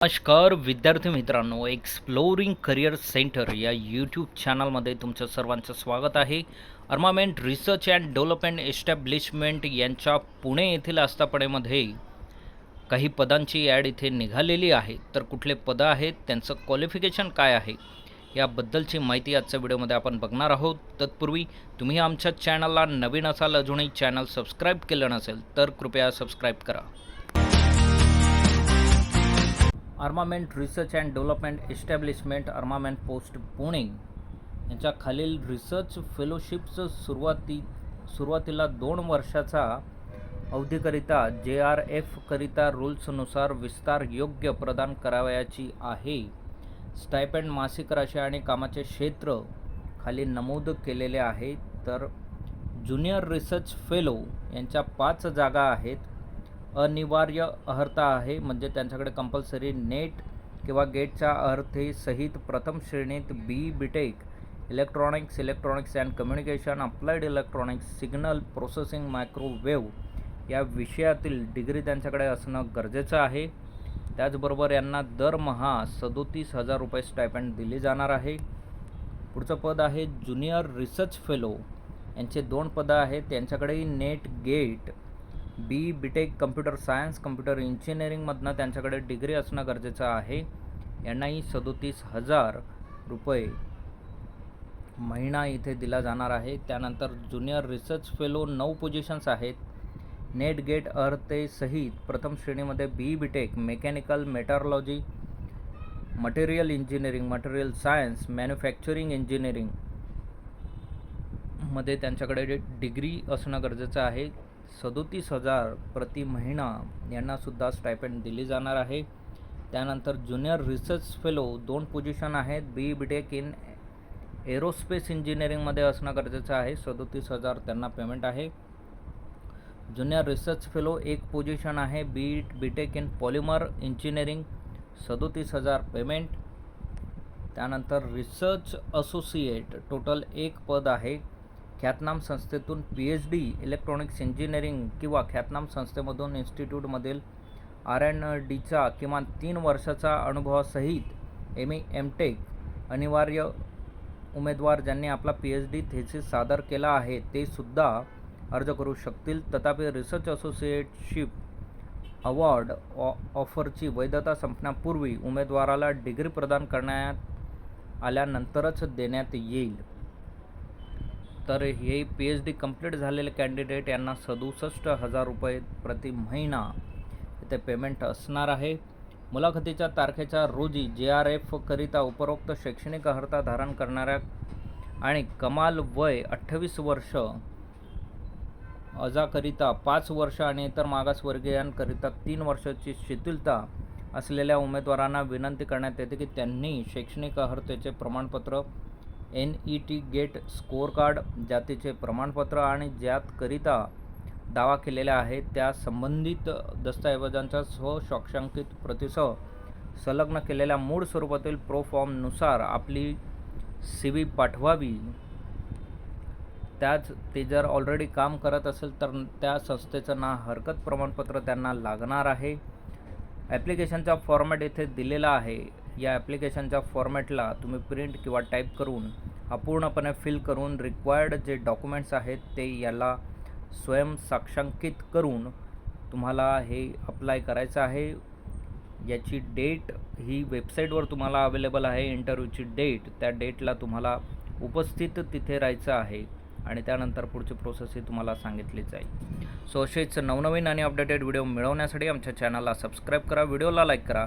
नमस्कार विद्यार्थी मित्रांनो. एक्सप्लोरिंग करिअर सेंटर या यूट्यूब चॅनलमध्ये तुमचं सर्वांचं स्वागत आहे. Armament research and development establishment यांच्या पुणे येथील आस्थापनेमध्ये काही पदांची ॲड इथे निघालेली आहे. तर कुठले पदं आहेत? त्यांचं क्वालिफिकेशन काय आहे? याबद्दलची माहिती आजच्या व्हिडिओमध्ये आपण बघणार आहोत. तत्पूर्वी तुम्ही आमच्या चॅनलला नवीन असाल अजूनही चॅनल सबस्क्राईब केलं नसेल तर कृपया सबस्क्राईब करा. Armament research and development establishment armament post Pune यांच्या खालील रिसर्च फेलोशिपचं सुरुवाती सुरुवातीला दोन वर्षाचा अवधीकरिता जे आर एफकरिता रूल्सनुसार विस्तार योग्य प्रदान करावयाची आहे. स्टायपेंड मासिक राशी आणि कामाचे क्षेत्र खाली नमूद केलेले आहे. तर ज्युनियर रिसर्च फेलो यांच्या पाच जागा आहेत. अनिवार्य अर्हता आहे. म्हणजे त्यांच्याकडे कंपल्सरी नेट किंवा गेटच्या अर्हतेसहित प्रथम श्रेणीत B BTech electronics electronics and communication applied electronics signal processing microwave या विषयातील डिग्री त्यांच्याकडे असणं गरजेचं आहे. त्याचबरोबर यांना दरमहा सदोतीस हजार रुपये स्टायपेंड दिली जाणार आहे. पुढचं पद आहे ज्युनियर रिसर्च फेलो यांचे दोन पदं आहेत. त्यांच्याकडेही NET GATE B BTech computer science computer इंजिनिअरिंगमधनं त्यांच्याकडे डिग्री असणं गरजेचं आहे. यांनाही सदोतीस हजार रुपये महिना इथे दिला जाणार आहे. त्यानंतर ज्युनियर रिसर्च फेलो नऊ पोझिशन्स आहेत. नेट गेट अर्हतेसहित प्रथम श्रेणीमध्ये B BTech mechanical metallurgy material engineering material science manufacturing इंजिनिअरिंगमध्ये त्यांच्याकडे डिग्री असणं गरजेचं आहे. सदोतीस हजार प्रति महिना यांनासुद्धा स्टायपेंड दिली जाणार आहे. त्यानंतर ज्युनियर रिसर्च फेलो दोन पोझिशन आहेत. बी बीटेक इन एरोस्पेस इंजिनिअरिंगमध्ये असणं गरजेचं आहे. सदोतीस हजार त्यांना पेमेंट आहे. ज्युनियर रिसर्च फेलो एक पोझिशन आहे. B BTech in polymer engineering सदोतीस हजार पेमेंट त्यानंतर रिसर्च असोसिएट टोटल एक पद आहे. ख्यातनाम संस्थेतून P H D electronics engineering किंवा ख्यातनाम संस्थेमधून इन्स्टिट्यूटमधील आर एन डीचा किमान तीन वर्षाचा अनुभवासहित एम ए एम टेक अनिवार्य उमेदवार ज्यांनी आपला पी एच डी थेसिस सादर केला आहे ते सुद्धा अर्ज करू शकतील. तथापि रिसर्च असोसिएटशिप अवॉर्ड ऑ ऑफरची वैधता संपण्यापूर्वी उमेदवाराला डिग्री प्रदान करण्यात आल्यानंतरच देण्यात येईल. तर हे पी एच डी कंप्लीट झालेले कॅन्डिडेट यांना सदुसष्ट हजार रुपये प्रति महिना इथे पेमेंट असणार आहे. मुलाखतीच्या तारखेच्या रोजी जे आर एफकरिता उपरोक्त शैक्षणिक अर्हता धारण करणाऱ्या आणि कमाल वय अठ्ठावीस वर्ष अजाकरिता पाच वर्ष आणि इतर मागासवर्गीयांकरिता तीन वर्षाची शिथिलता असलेल्या उमेदवारांना विनंती करण्यात येते की त्यांनी शैक्षणिक अर्हतेचे प्रमाणपत्र N E T GATE score card जातीचे प्रमाणपत्र आणि ज्यातकरिता दावा केलेला आहे त्या संबंधित दस्तऐवजांच्या स्वसाक्षांकित प्रतिसह संलग्न केलेल्या मूळ स्वरूपातील प्रो फॉर्मनुसार आपली सी व्ही पाठवावी. त्याच ते जर ऑलरेडी काम करत असेल तर त्या संस्थेचं ना हरकत प्रमाणपत्र त्यांना लागणार आहे. ॲप्लिकेशनचा फॉर्मॅट येथे दिलेला आहे. या ॲप्लिकेशनच्या फॉर्मॅटला तुम्ही प्रिंट किंवा टाईप करून अपूर्णपणे फिल करून रिक्वायर्ड जे डॉक्युमेंट्स आहेत ते याला स्वयं साक्षांकित करून तुम्हाला हे अप्लाय करायचं आहे. याची डेट ही वेबसाईटवर तुम्हाला अवेलेबल आहे इंटरव्ह्यूची डेट त्या डेटला तुम्हाला उपस्थित तिथे राहायचं आहे आणि त्यानंतर पुढची प्रोसेस ही तुम्हाला सांगितली जाईल. सो असेच नवनवीन आणि अपडेटेड व्हिडिओ मिळवण्यासाठी आमच्या चॅनलला सबस्क्राईब करा व्हिडिओला लाईक करा.